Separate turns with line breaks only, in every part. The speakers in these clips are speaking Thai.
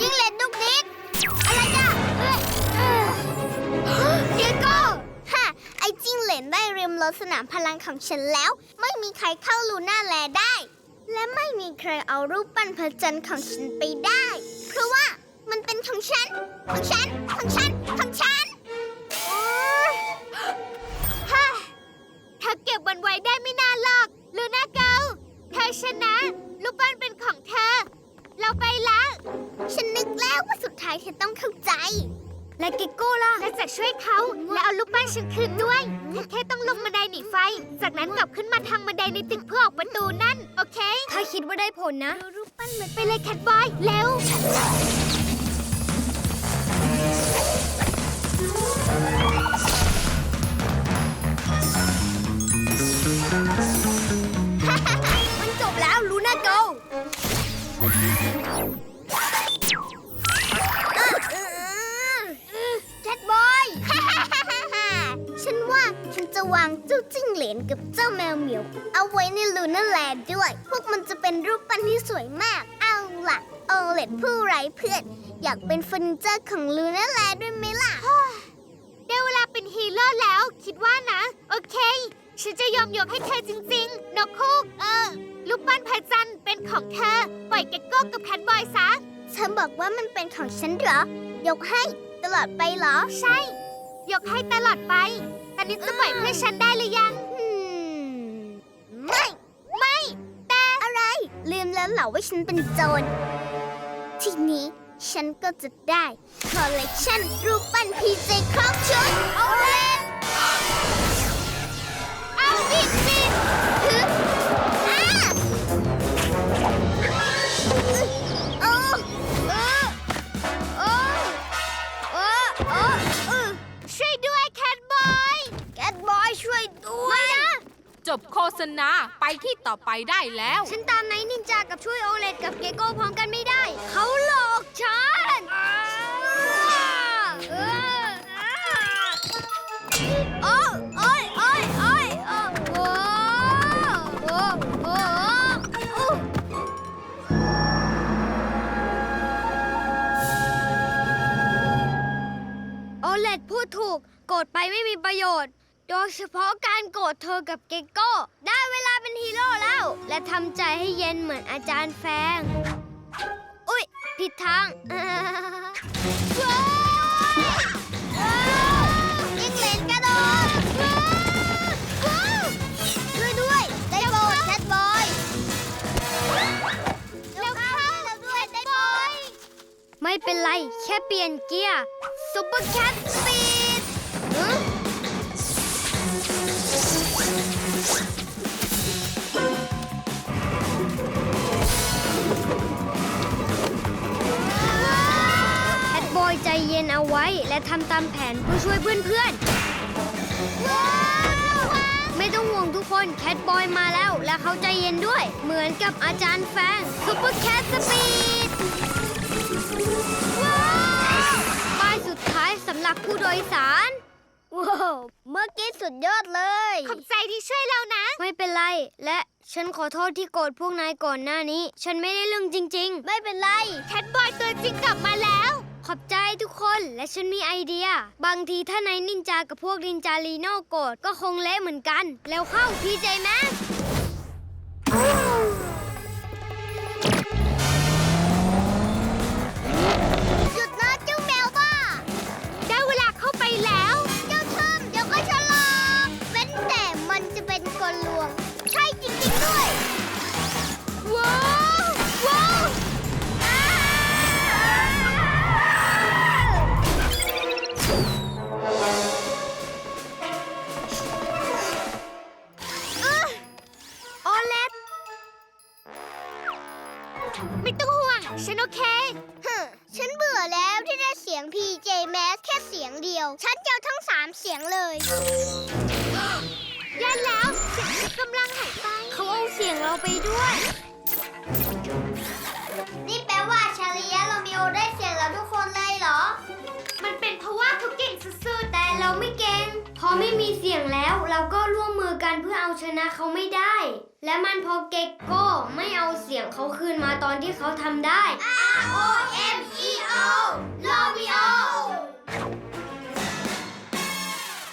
ยิงเล่นดุกดิกอะไรจ้ะเอ้ยเอ้ยเดียโก้ฮะไอ้จิ้งเหลนได้เรียมรถสนามพลังของฉันแล้ว ไม่มีใครเข้าลูน่าแลได้ และไม่มีใครเอารูปปั้นพระจันทร์ของฉันไปได้ เพราะว่ามันเป็นของฉัน ของฉัน ของฉัน ของฉันโอ๊ยฮ่าถ้าเก็บมันไว้ได้ไม่นานหรอก ลูน่าเกลเธอชนะลูกปั้นเป็นของเธอ เราไปละฉันนึกแล้วว่าสุดท้ายเธอต้องเข้าใจ และกิโก้ล่ะและจะช่วยเขาและเอาลูกปั้นฉันคืนด้วยเธอแค่ต้องลงบันไดหนีไฟ จากนั้นกลับขึ้นมาทางบันไดในตึกเพื่อออกประตูนั่น โอเค
ถ้าคิดว่าได้ผลนะ
ดูรูปปั้นมันไปเลยแคทบอย เร็ว
แค
ทบอย ฉันว่าฉันจะวางเจ้าจิ้งเหลนกับเจ้าแมวเหมียว เอาไว้ในลูน่าแลนด์ด้วย พวกมันจะเป็นรูปปั้นที่สวยมาก เอาล่ะ โอเลตผู้ไร้เพื่อน อยากเป็นเฟอร์นิเจอร์ของลูน่าแลนด์ด้วยไหมล่ะ ได้เวลาเป็นฮีโร่แล้ว คิดว่านะ โอเค ฉันจะยอมยกให้เธอจริง ๆ นกคูกเออ ลูกปั้นพระจันทร์เป็นของเธอ ปล่อยเก็กโก้กับแคทบอยซะเธอบอกว่ามันเป็นของฉันเหรอ ยกให้ตลอดไปเหรอ ใช่ ยกให้ตลอดไป ตอนนี้จะปล่อยเพื่อฉันได้หรือยังไม่ ไม่ แต่อะไร ลืมแล้วเหรอว่าฉันเป็นโจร ทีนี้ฉันก็จะได้คอลเลกชันรูปปั้นพีเจครอบชุดโอเลนเอาดิสิฮึ
จบโฆษณาไปที่ต่อไปได้แล้ว
ฉันตามไนท์นินจากับช่วยโอเลตกับเกโก้พร้อมกันไม่ได้ เขาหลอกฉันเออโอ้โอ้ยโอ้ยโอ้ยโอ้โอ้โอ้โอ้โอ้โอเลตพูดถูก โกรธไปไม่มีประโยชน์ โดยเฉพาะการโกรธเธอกับเกโก้ ได้เวลาเป็นฮีโร่แล้ว และทำใจให้เย็นเหมือนอาจารย์แฟง อุ๊ย ผิดทางอ่าว้าวว้าวยิงเหลนกระโดดว้าวว้าวช่วยด้วยได้โปรดแคทบอยเร็วเข้าแล้วด้วยได้บอย ไม่เป็นไร แค่เปลี่ยนเกียร์ซุปเปอร์แคทสปีด และทำตามแผนเพื่อช่วยเพื่อนๆ ไม่ต้องห่วงทุกคนแคทบอยมาแล้ว และเขาใจเย็นด้วย เหมือนกับอาจารย์แฟงซุปเปอร์แคทสปีดป้ายสุดท้ายสำหรับผู้โดยสารว้าวเมื่อกี้สุดยอดเลย
ขอบใจที่ช่วยเรานะ
ไม่เป็นไร และฉันขอโทษที่โกรธพวกนายก่อนหน้านี้ ฉันไม่ได้เรื่องจริง ๆ ไม่เป็นไร
แคทบอยตัวจริงกลับมาแล้ว
ขอบใจทุกคนและฉันมีไอเดีย บางทีถ้านายนินจากับพวกนินจาลีโน่โกรธก็คงเละเหมือนกัน แล้วเข้าพีเจแมส
ยง PJ Max แค่เสียงเดียว ฉันจะเอาทั้งสามเสียงเลยยันแล้วเสียงฉันกำลังหายไป
เขาเอาเสียงเราไปด้วย
นี่แปลว่าชาลียะเรามีโอได้เสียงเราทุกคนเลยเหรอ มันเป็นเพราะว่าเขาเก่งสุดๆแต่เรา
เราไม่เก่ง พอไม่มีเสียงแล้วเราก็ร่วมมือกันเพื่อเอาชนะเขาไม่ได้ และมันพอเก็กโก้ไม่เอาเสียงเขาคืนมาตอนที่เขาทำได้ R O M E O โรมิโอ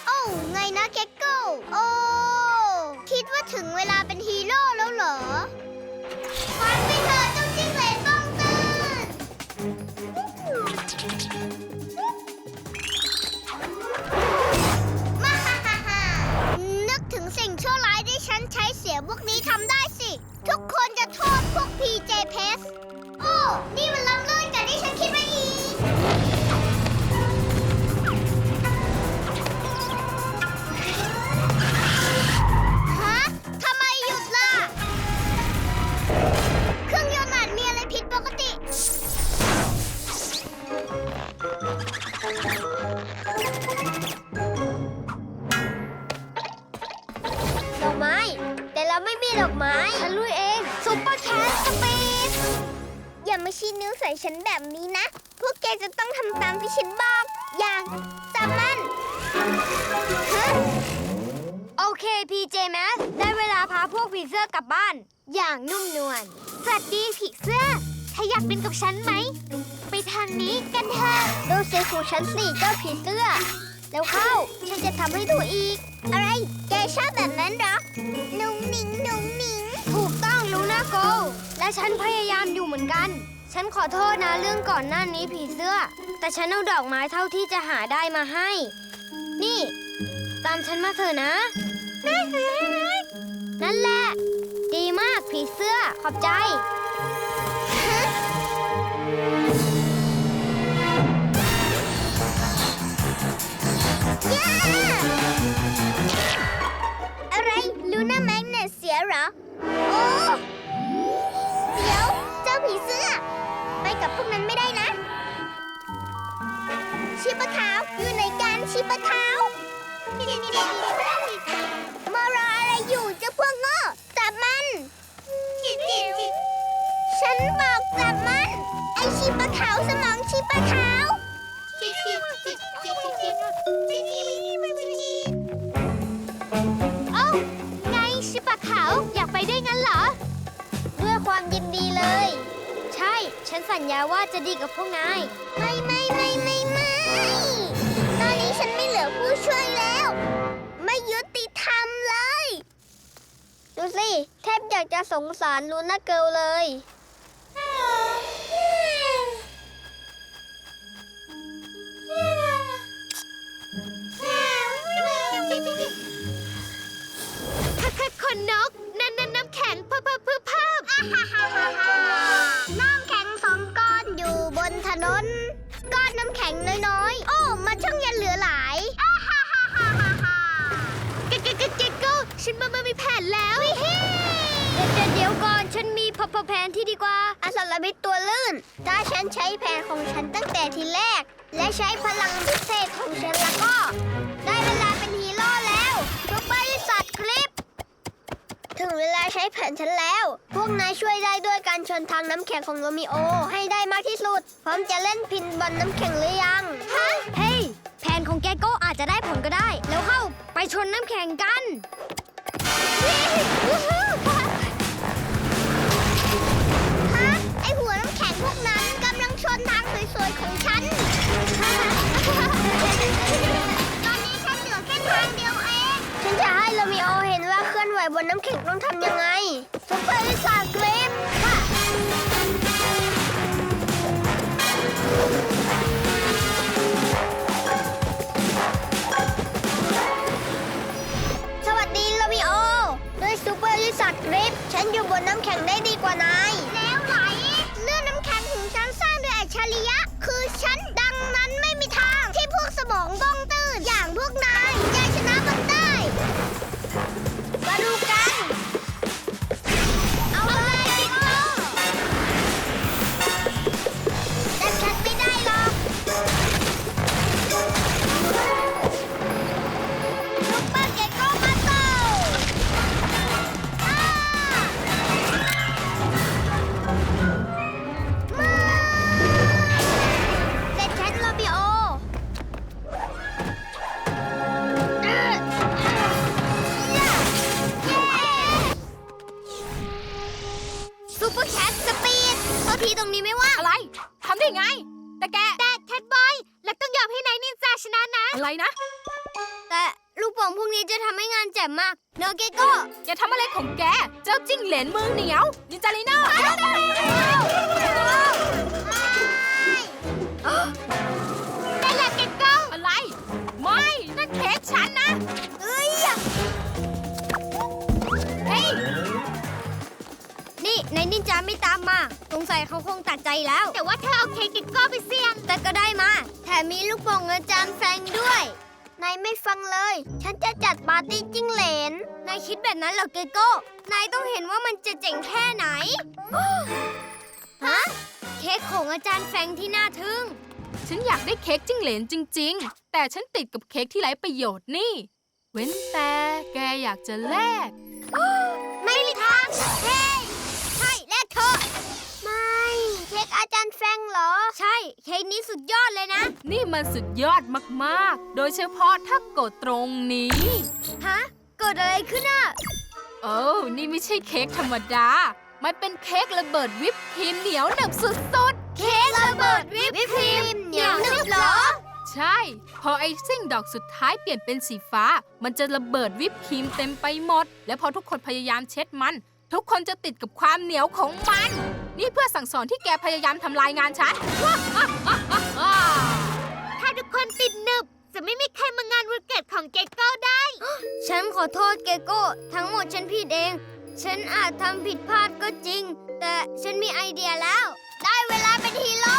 โอ้ไงนะเก็กโก้โอ้คิดว่าถึงเวลาเป็นฮีโร่แล้วเหรอฟันไปเถอะเจ้าจิ้งเหลนบ้องตื่นมาฮ่าฮ่าฮ่านึกถึงสิ่งชั่วร้ายที่ฉันใช้เสียพวกนี้ทำได้สิ ทุกคนจะโทษพวก PJ p e s โอ้ นี่ำให้ดูอีก อะไร แกชอบแบบนั้นเหรอ นุ่งหนิงนุ่งหนิง
ถูกต้องลูน่าโก และฉันพยายามอยู่เหมือนกัน ฉันขอโทษนะเรื่องก่อนหน้านี้ผีเสื้อ แต่ฉันเอาดอกไม้เท่าที่จะหาได้มาให้ นี่ ตามฉันมาเถอะนะ นั่นแหละ ดีมากผีเสื้อขอบใจ
เนตเสียเหรอ โอ้เดี๋ยวเจ้าผีเสื้อ ไปกับพวกนั้นไม่ได้นะ ชิปะขาวอยู่ไหนกันชิปะขาวมารออะไรอยู่เจ้าพวกโง่จับมัน ฉันบอกจับมัน ไอชิปะขาวสมองชิปะขาวาวอยากได้งั้นเหรอ ด้วยความยินดีเลย
ใช่ ฉันสัญญาว่าจะดีกับพวกนาย
ไม่ไม่ไม่ไม่ไม่ตอนนี้ฉันไม่เหลือผู้ช่วยแล้ว ไม่ยุติธรรมเลย
ดูสิแทบอยากจะสงสารลูน่าเกิลเลย
คนกนั่นนั่นน้ำแข็งเพิ่มเพิ่มเพิ่มเพิ่มน้ำแข็งสองก้อนอยู่บนถนน ก้อนน้ำแข็งน้อยๆ โอ้ มันช่างยันเหลือหลายเก๊กเก๊กเก๊กเก๊กโก้ฉันมามามีแผนแล้ววิฮิ
เดี๋ยวเดี๋ยวก่อนฉันมีพอพแผนที่ดีกว่า
อสรพิษตัวลื่น ถ้าฉันใช้แผนของฉันตั้งแต่ทีแรก และใช้พลังพิเศษของฉันแล้วก็ ได้เวลา ถึงเวลาใช้แผนฉันแล้ว พวกนายช่วยได้ด้วยการชนทางน้ำแข็งของโรมิโอ ให้ได้มากที่สุด พร้อมจะเล่นพินบอลน้ำแข็งหรือยัง ฮะ
เฮ้ย แผนของแกโก้อาจจะได้ผลก็ได้ แล้วเข้าไปชนน้ำแข็งกัน
ฮะ ไอหัวน้ำแข็งพวกนั้นกำลังชนทางสวยๆของฉัน โรมิโอเห็นว่าเคลื่อนไหวบนน้ำแข็งต้องทำยังไงซุปเปอร์วิสาเกรฟค่ะ สวัสดีโรมิโอ ด้วยซูเปอร์ลิซักริปฉันอยู่บนน้ำแข็งได้ดีกว่านาย ชนะนะ
อะ
ไรนะ
แต่ลูกโป่งพวกนี้จะทำให้งานแจ่มมาก เนอะเกโก้
อย่าทำอะไรของแก เจ้าจิ้งเหลนมือเหนียว นินจาลีเนอร์
ได้ละเกโก้
อะไร ไม่ นั่นเค้กฉันนะ
เอ้ย
เฮ้ย
นี่นายนินจาไม่ตามมาส งสัยเขาคงตัดใจแล้ว แต่ว่าเธอเอาเค้กเกโก้ไปเสี่ยง แต่ก็ได้มา แถมมีลูกโป่งอาจารย์แฟงด้วย
นายไม่ฟังเลย ฉันจะจัดปาร์ตี้จิ้งเหลน
นายคิดแบบนั้นเหรอเกโก้ นายต้องเห็นว่ามันจะเจ๋งแค่ไหน ฮะ เค้กของอาจารย์แฟงที่น่าทึ่ง
ฉันอยากได้เค้กจิ้งเหลนจริง ๆ แต่ฉันติดกับเค้กที่ไร้ประโยชน์นี่ เว้นแต่แกอยากจะแลก
ไม่มีทางเฮ้ยใช่แลกเถอะ
ไม่ เค้กอาจารย์แฟงเหรอ
ใช่ เค้กนี้สุดยอดเลยนะ
นี่ มันสุดยอดมากๆ โดยเฉพาะถ้ากดตรงนี้
ฮะเกิดอะไรขึ้นอะ
โอ้วนี่ไม่ใช่เค้กธรรมดา มันเป็นเค้กระเบิดวิปครีมเหนียวหนึบสุด
เค้กระเบิดวิปครีมเหนียวหนึบเหรอ
ๆใช่ พอไอซิ่งดอกสุดท้ายเปลี่ยนเป็นสีฟ้า มันจะระเบิดวิปครีมเต็มไปหมด และพอทุกคนพยายามเช็ดมัน ทุกคนจะติดกับความเหนียวของมัน นี่เพื่อสั่งสอนที่แกพยายามทำลายงานฉัน
ถ้า ทุกคนติดหนึบ จะไม่มีใครมางานวันเกิดของเกโก้ได้ ฉันขอโทษเกโก้ ทั้งหมดฉันผิดเอง ฉันอาจทำผิดพลาดก็จริง แต่ฉันมีไอเดียแล้ว ได้เวลาเป็นฮีโร่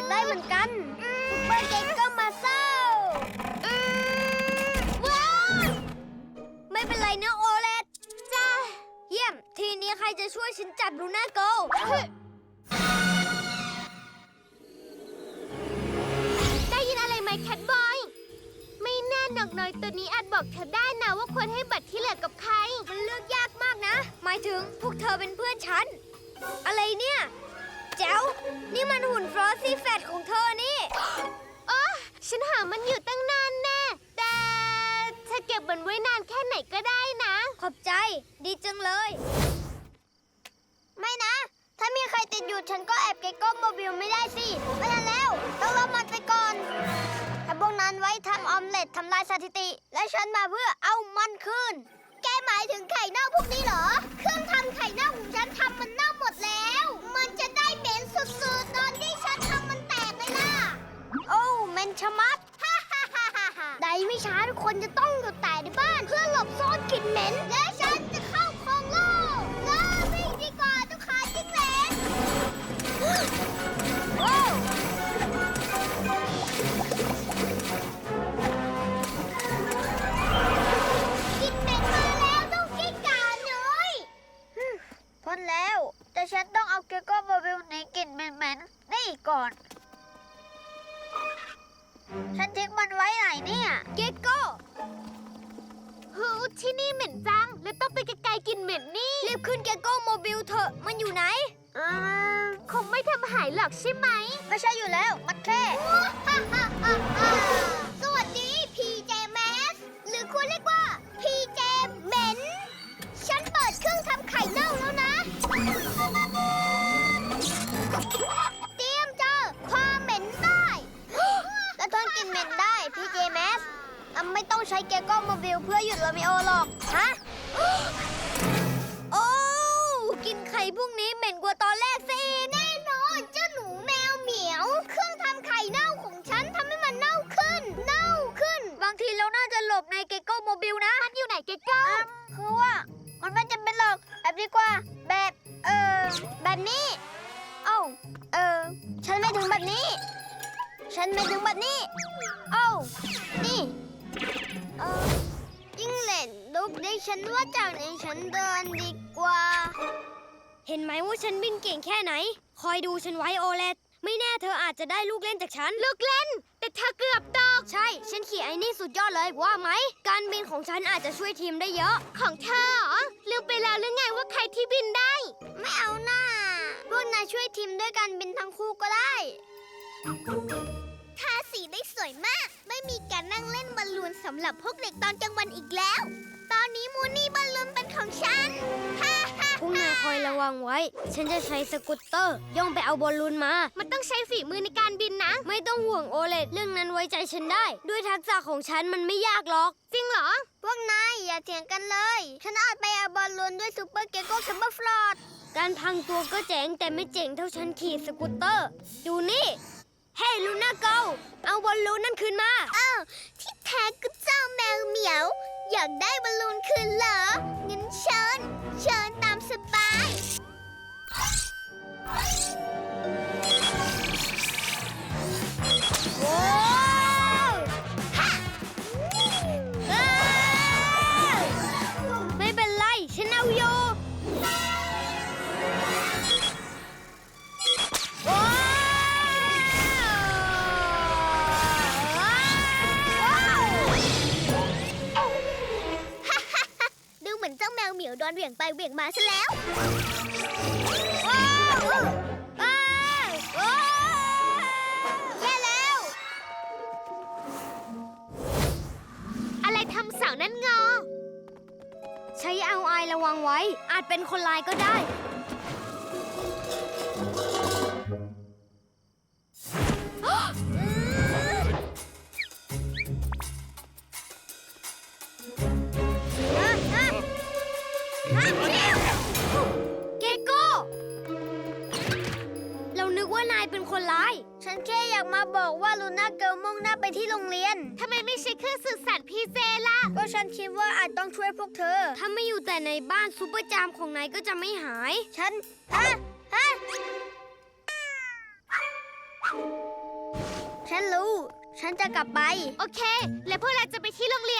อยาก
ได้
เหมือนกันซุปเปอร์เกตก็
ดี
จั
งเลย
ไม่นะ ถ้ามีใครติดอยู่ฉันก็แอบเก็กโก้โมบิลไม่ได้สิ ไม่ทันแล้ว ต้องรอมันไปก่อนถ้าพวกนั้นไว้ทำออมเล็ตทำลายสถิติ และฉันมาเพื่อเอามันคืน แกหมายถึงไข่เน่าพวกนี้เหรอ เครื่องทำไข่เน่าของฉันทำมันเน่าหมดแล้ว มันจะได้เหม็นสุดๆ ตอนที่ฉันทำมันแตกเลยล่ะ โอ้เหม็นชะมัดได้ไม่ช้าทุกคนจะต้องอยู่แต่ในบ้านเพื่อหลบซ่อนกลิ่นเหม็นและ กลิ่นเหม็นมาแล้วเจ้ากิ้งก่าเนยฮึ่มพ้นแล้ว แต่ฉันต้องเอาเกโก้บาบิลหนีกลิ่นเหม็นๆนี่ก่อน ฉันทิ้งมันไว้ไหนเนี่ย
เกโก้
หูที่นี่เหม็นจัง และต้องไปไกลๆกินเหม็นนี่
รีบขึ้นเกโก้โมำ
หายหรอกใช่ไหม ไม่ใช่อยู่แล้ว มัดแค่ สวัสดี PJ Masks หรือควรเรียกว่า PJ เหม็น ฉันเปิดเครื่องทำ
ไข่เน่าแล้วนะ เตรียมเจอความเหม็นได้ และ
ทนกินเหม็นได้ PJ Masks ไม่ต้องใช้แกโก้โมบิลเพื่อหยุดโรมิโอหร
อก ฮะ โอ้ กินไข่พรุ่งนี้เหม็นก
ว่าตอนแรก เกโก้
คือว่า มันไม่จำเป็นหรอกแบบดีกว่า แบบ เออ
แบบนี้ เอ้าเออฉันไม่ถึงแบบนี้ ฉันไม่ถึงแบบนี้ เอ้านี่เออยิ่งเล่นลูกได้ฉันว่าจากนี้ฉันเดินดีกว่า
เห็นไหมว่าฉันบินเก่งแค่ไหน คอยดูฉันไว้โอเลตไม่แน่เธออาจจะได้ลูกเล่นจากฉัน ลูกเล่น แต่เธอเกือบตก ใช่ ฉันขี่ไอ้นี่สุดยอดเลยว่าไหม การบินของฉันอาจจะช่วยทีมได้เยอะ
ของเธอเหรอลืมไปแล้วหรือไงว่าใครที่บินได้ ไม่เอาหน้าพวกนายช่วยทีมด้วยกันบินทั้งคู่ก็ได้ทา สีได้สวยมาก ไม่มีการนั่งเล่นบอลลูนสำหรับพวกเด็กตอนกลางวันอีกแล้ว ตอนนี้มูนี่บอลลูนเป็นของฉันฮ่าฮ่า
พวกนายคอยระวังไว้ ฉันจะใช้สกูตเตอร์ย่องไปเอาบอลลูนมา
มันต้องใช้ฝีมือในการบินนะ
ไม่ต้องห่วงโอเลตเรื่องนั้นไว้ใจฉันได้ ด้วยทักษะของฉันมันไม่ยากหรอก
จริงเหรอ พวกนายอย่าเถียงกันเลย ฉันอาจไปเอาบอลลูนด้วยซูเปอร์เกโก้ซัมเบอร์ฟลอด
การพังตัวก็เจ๋งแต่ไม่เจ๋งเท่าฉันขี่สกูตเตอร์ ดูนี่ เฮ้ลูน่าเกลเอาบอลลูนนั่นคืนมา
อ้าว ที่แท้ก็เจ้าแมวเหมียว อยากได้บอลลูนคืนเหรอ งั้นเชิญ เชิญตาม
เห
มือนเจ้าแมวเหมียวโดนเหวี่ยงไปเหวี่ยงมาซะแล้ว
ว้าวว้าวว้าวแย่แล้ว
อะไรทำเสานั่นงอ
ใช้เอาไอระวังไว้ อาจเป็นคนลายก็ได้ ก
ลั
บไป โอเค แล้วพวกเราจะไปที่โรงเรียน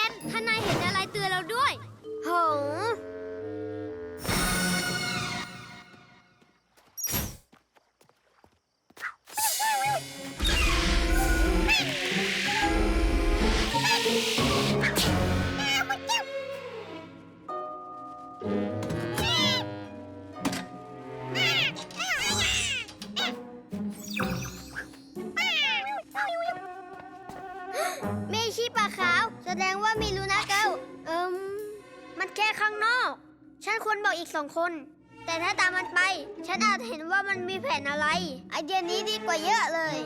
สองคน แต่ถ้าตามมันไป ฉันอาจเห็นว่ามันมีแผนอะไร ไอเดียนี้ดีกว่าเยอะเลย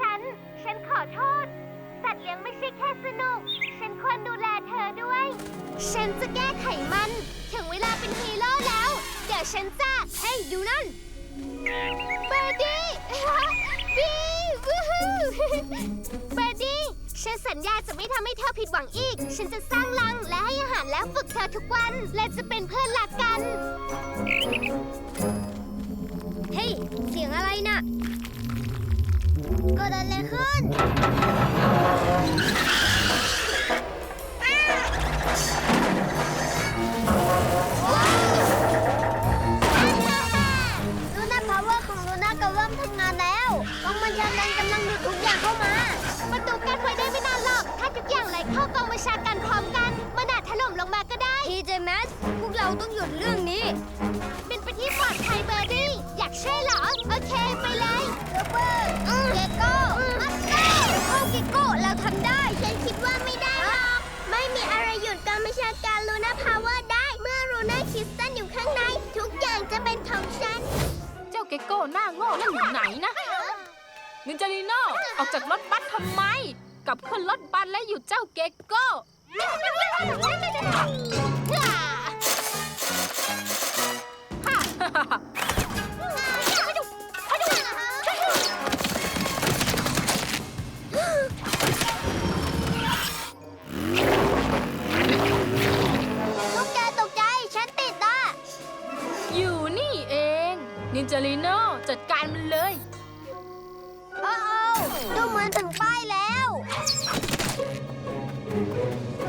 ฉัน ฉันขอโทษ สัตว์เลี้ยงไม่ใช่แค่สนุก ฉันควรดูแลเธอด้วย ฉันจะแก้ไขมัน ถึงเวลาเป็นฮีโร่แล้ว เดี๋ยวฉันจะ
เฮ้ดูนั่น
เบอร์ดี้บีวูฮูเบอร์ดี้ฉันสัญญาจะไม่ทำให้เธอผิดหวังอีก ฉันจะสร้างรังและให้อาหารและฝึกเธอทุกวัน และจะเป็นเพื่อนรักกัน
เฮ้ย เสียงอะไรน่ะ
เกิดอะไรขึ้นลูน่าพาวเวอร์ของลูน่ากำลังทำงานแล้วกองบัญชาการกำลังดูดทุกอย่างเข้ามา ประตูกันไว้ได้ไม่นานหรอก ถ้าทุกอย่างไหลเข้ากองบัญชาการพร้อมกันมันอาจถล่มลงมาก็ได้
ทีเจแมสพวกเราต้องหยุดเรื่องนี้
เป็นไปที่ รลูน่าพาวเวอร์ได้ เมื่อรูน่าคริสตันอยู่ข้างใน ทุกอย่างจะเป็นของฉัน
เจ้าเกโก้หน้าโง่นั่นอยู่ไหนนะนินจาลีโน่ออกจากรถบัสทำไม กลับขึ้นรถบัสและอยู่เจ้าเกโก้ นินจาลีโน่จัดการมันเลย
โอ้โอ้ดูเหมือนถึงป้ายแล้ว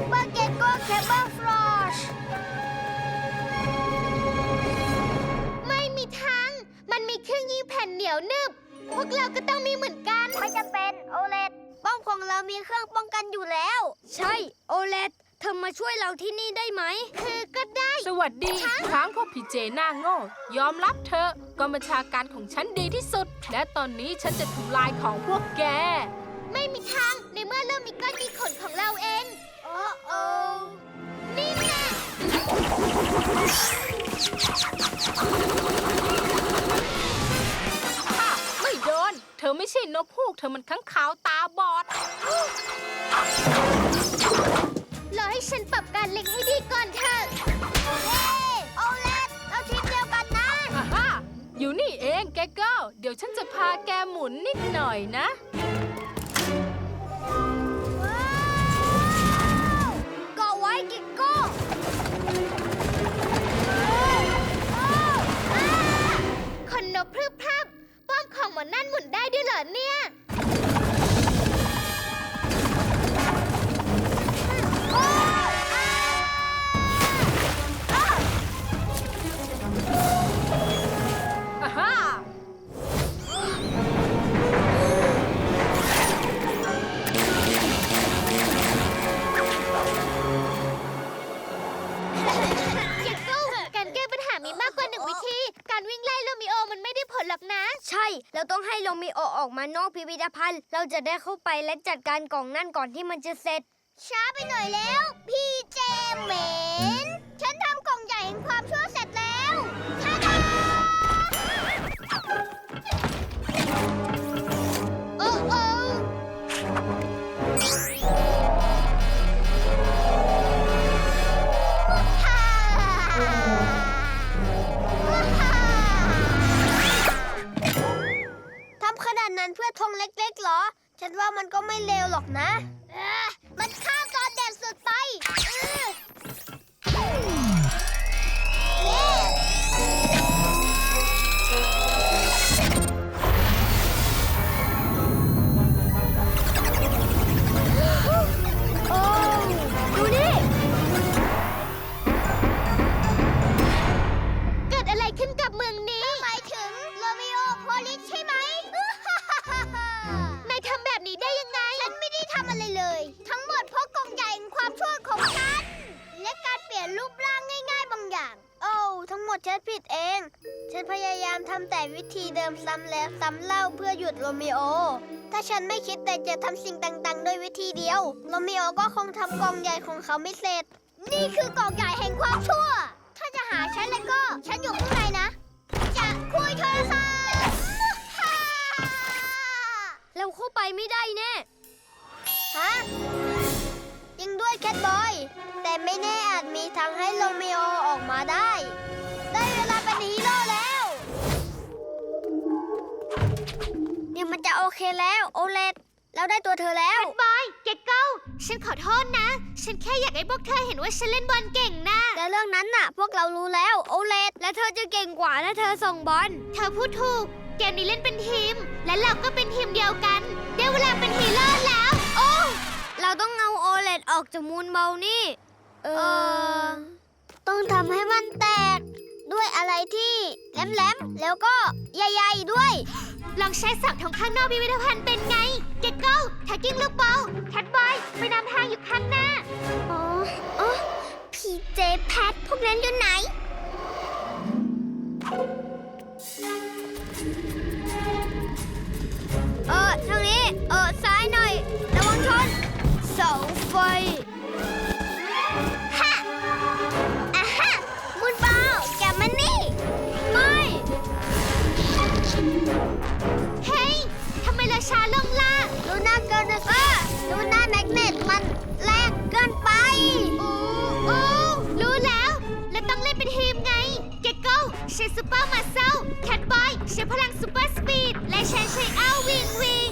เบอร์เกตโก้เคเบิลฟลอชไม่มีทาง มันมีเครื่องยิงแผ่นเหนียวหนึบ พวกเราก็ต้องมีเหมือนกัน ไม่จำเป็นโอเลตป้องของเรามีเครื่องป้องกันอยู่แล้ว
ใช่ โอเลต เธอมาช่วยเราที่นี่ได้ไหม
คือก็ได้
สวัสดีอีกครั้งพวกพีเจหน้าโง่ยอมรับเธอะกองบัญชาการของฉันดีที่สุด และตอนนี้ฉันจะทำลายของพวกแก
ไม่มีทาง ในเมื่อเรามีก้อนมีขนของเราเอง โอ้โอ้นี่แน่
ค่ะ ไม่โดน เธอไม่ใช่นกฮูก เธอมันข้างขาวตาบอด
รอให้ฉันปรับการเล็งให้ดีก่อนเถอะเย้โอเลตเราทีมเดียวกันนะ
อ่าฮ่าอยู่นี่เองแกก็เดี๋ยวฉันจะพาแกหมุนนิดหน่อยนะ
ว้าว
เกาะไว้กิโก้
คนนกพรึบพรับป้อมของหมอนั่นหมุนได้ด้วยเหรอเนี่ย ดหรอกนะ
ใช่ เราต้องให้โรมิโอออกมานอกพิพิธภัณฑ์ เราจะได้เข้าไปและจัดการกล่องนั่นก่อนที่มันจะเสร็จ
ช้าไปหน่อยแล้ว พี่เจเหมนฉันทำกล่องใหญ่แห่งความชั่วเส ฉันผิดเอง ฉันพยายามทำแต่วิธีเดิมซ้ำแล้วซ้ำเล่าเพื่อหยุดโรมิโอ ถ้าฉันไม่คิดแต่จะทำสิ่งต่างๆ ด้วยวิธีเดียว โรมิโอก็คงทำกองใหญ่ของเขาไม่เสร็จ นี่คือกองใหญ่แห่งความชั่ว ถ้าจะหาฉันแล้วก็ ฉันอยู่ข้างในนะ จะคุยโทรศัพท์
เราเข้าไปไม่ได้แน่
เฮะจริงด้วยแคทบอย แต่ไม่แน่อาจมีทางให้โรมิโอออกมาได้ ได้เวลาเป็นฮีโร่แล้วเดี๋ยวมันจะโอเคแล้ว โอเลตเราได้ตัวเธอแล้ว
บอยเกตโก้ฉันขอโทษนะ ฉันแค่อยากให้พวกเธอเห็นว่าฉันเล่นบอลเก่งนะ
แต่เรื่องนั้นน่ะ พวกเรารู้แล้ว โอเลตและเธอจะเก่งกว่าถ้าเธอส่งบอล
เธอพูดถูก เกมนี้เล่นเป็นทีม และเราก็เป็นทีมเดียวกัน ได้เวลาเป็นฮีโร่แล้ว โอ้
เราต้องเอาโอเลตออกจากมูนเบลนี่ เออ ต้องทำให้มันแตก ด้วยอะไรที่แหลมๆ แล้วก็ใหญ่ๆด้วย
ลองใช้สับของข้างนอกพิพิธภัณฑ์เป็นไง เกตเก้แท็กกิ้งลูกบอลแคทบอยไปนำทางอยู่ข้างหน้า
อ๋อ อ๋อพีเจแพทพวกนั้นอยู่ไหน น่าเกิ
นเอ
อลูน่าแมกเนตมันแรงเกินไป
โอ้โอ้รู้แล้ว แล้วต้องเล่นเป็นทีมไง เกตโก้ใช้ซูเปอร์มาเซลแคทบอยใช้พลังซูเปอร์สปีด และฉันใช้อ้าววิงวิง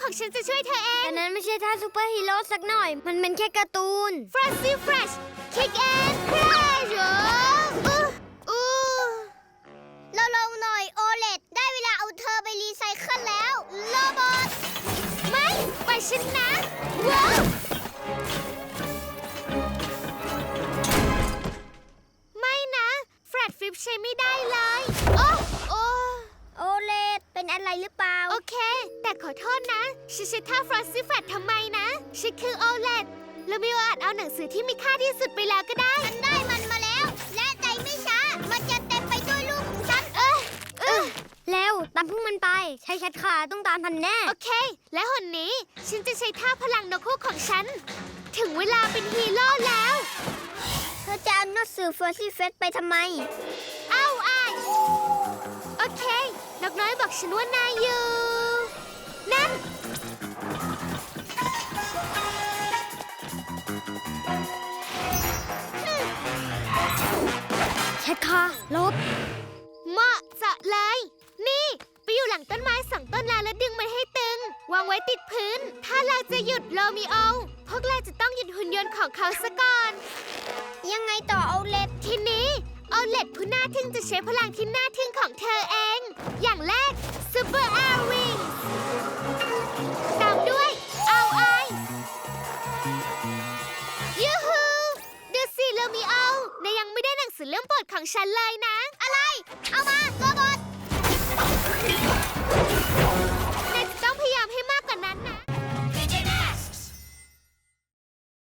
ฟรดฟริปของฉันจะช่วยเธอเอง
แต่นั้นไม่ใช่ท่าซูเปอร์ฮีโร่สักหน่อย มันเป็นแค่การ์ตูน
ฟร s ซี่เฟรชคิกแอนคราชอู้อู้เร็วๆหน่อยโอเลตได้เวลาเอาเธอไปรีไซเคิลแล้วโรบอทไม่ไปล่อยฉันนะว้าวไม่นะแฟรดฟลิปใช้ไม่ได้เลย โอ้โอ้
โอเลตเป็นอะไรหรือเปล่า
โอเค แต่ขอโทษ นะฉันใช้ท่าฟรอสซี่แฟททำไมนะฉันคือโอเลตแล้วมิวอาจเอาหนังสือที่มีค่าที่สุดไปแล้วก็ได้ ฉันได้มันมาแล้ว และใจไม่ช้า มันจะเต็มไปด้วยลูกของฉัน เออเออ
แล้วตามพวกมันไป ใช้ชัดขาต้องตามทันแน่
โอเค และหนนี้ ฉันจะใช้ท่าพลังนกคู่ของฉัน ถึงเวลาเป็นฮีโร่แล้ว
เธอจะเอาหนังสือเฟอร์ซี่เฟสไปทำไม
เอ้าอายโอเค นกน้อยบอกฉันว่านายอยู่
ช็ดคาลบ